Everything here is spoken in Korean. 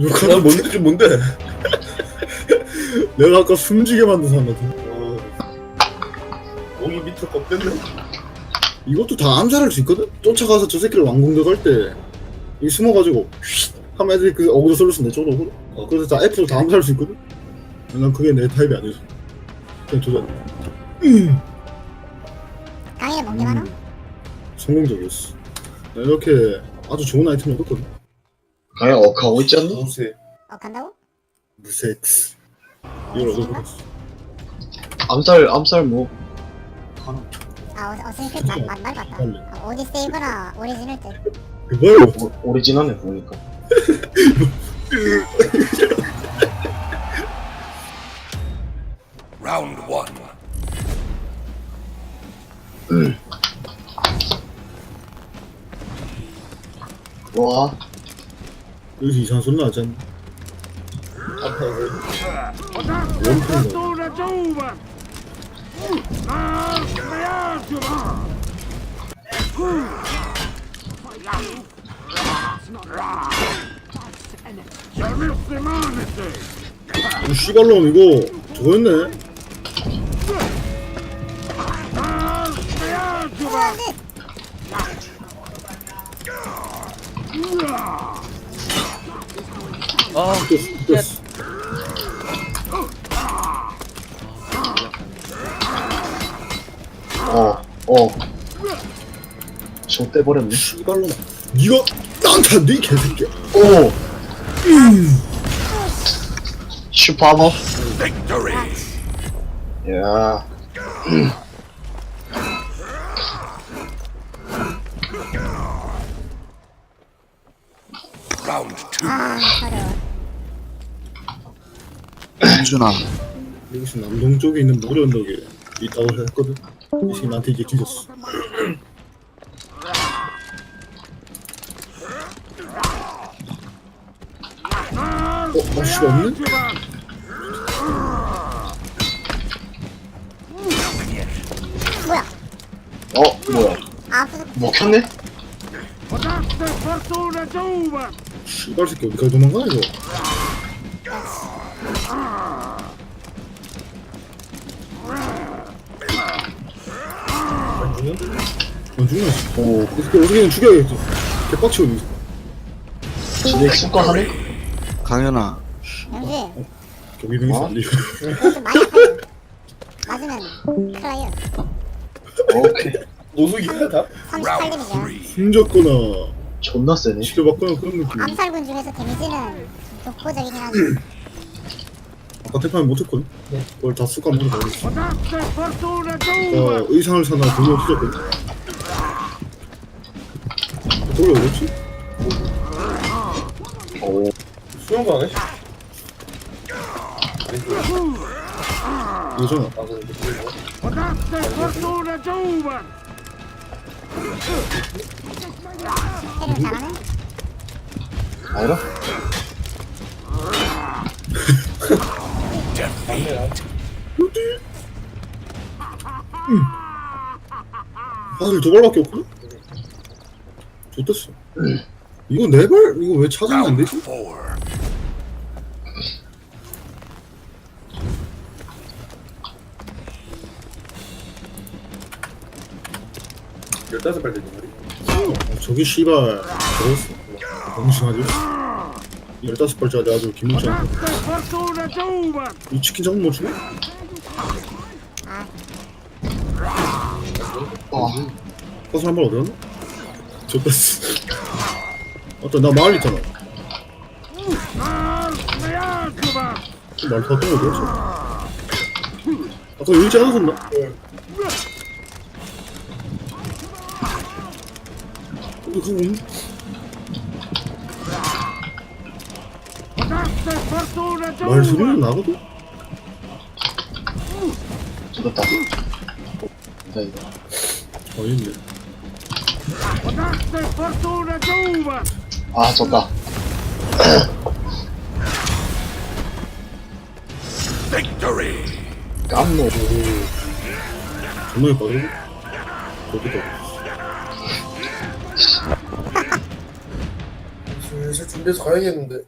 누가 나 뭔데 좀 뭔데? 내가 아까 숨지게 만든 사람한테 목이 밑으로 꺾였네. 이것도 다 암살할 수 있거든? 쫓아가서 저 새끼를 왕궁 들어갈 때 이 숨어가지고 휙 하면 애들이 그 어그로 솔루션 내 쪽으로 오거든? 어, 그래서 다 F로 다 암살할 수 있거든? 난 그게 내 타입이 아니어서 그냥 도전 음. 강의는 뭔게 많아? 성공적이었어 나 이렇게 아주 좋은 아이템을 얻었거든 강야 억하고 있지 않나? 무쇠. 어 간다고? 무섹스 이걸 얻어버렸어 암살 암살 뭐 하나 아 어, 어스니크 말 같다 빨리. 어, 오디 세이버나 오리지널 때 그거요 오, 오리지널해 보니까 Round one. 와 여기서 이상한 소리 나지 않나? 원pun가 이 씨발놈 이거 저거였네 우 와드 됐어 됐어. 어 어 저 떼버렸네. 씨발놈 니가 땅탄데 이 개새끼야? 오! 슈퍼하머 Victory. Round two. 아 현준아 여기서 남동 쪽에 있는 모래 언덕에 있다고 했거든 이 새끼 나한테 이제 뒤졌어 어? 맛이 없네? 뭐야 어 뭐야 아 먹혔네? 씨발 새끼 어디까지 도망가 이거? 안 죽네? 오이 새끼 어떻게든 죽여야겠지. 개빡치고 있는 진액 습관하네? 어? 강연아. 영지. 경기 등에서 어? 알리고. 좀 많이 아파요 맞으면 큰일 나요 오케이. 노숙이 하다. 38림이죠 Three. 숨졌거나 존나 세네 치료받거나 그런 느낌 암살군 중에서 데미지는 독보적이긴 한데 아까 태판을 못했거든? 그걸 다 쑥가 먹어 버렸어 어, 의상을 사나 돈이 없어졌거든 돈이 어딨지? 오 수영 가네. 이거잖아 때리면 알아? 화살이 두 발밖에 없구나? 좋댔어 이거 네발 이거 왜 찾으면 안 되지? 15발 된단 말이야 어, 저기 씨발 저랬어 너무 심하지? 15발짜리 아주 김문찬 이 치킨 잡으면 못 주네? 와 화살 한발 어디 갔나? 저 뺐어 아따 나 마을 있잖아 말 탔던 거 뭐였어? 아까 여기 있지 않았었나? 네. 없네? 말 소리는 나거든? 죽었다 자 이거 어 있네 아 졌다 Victory. 깜노 정말 빠르고 거기다 슬슬 준비해서 가야겠는데.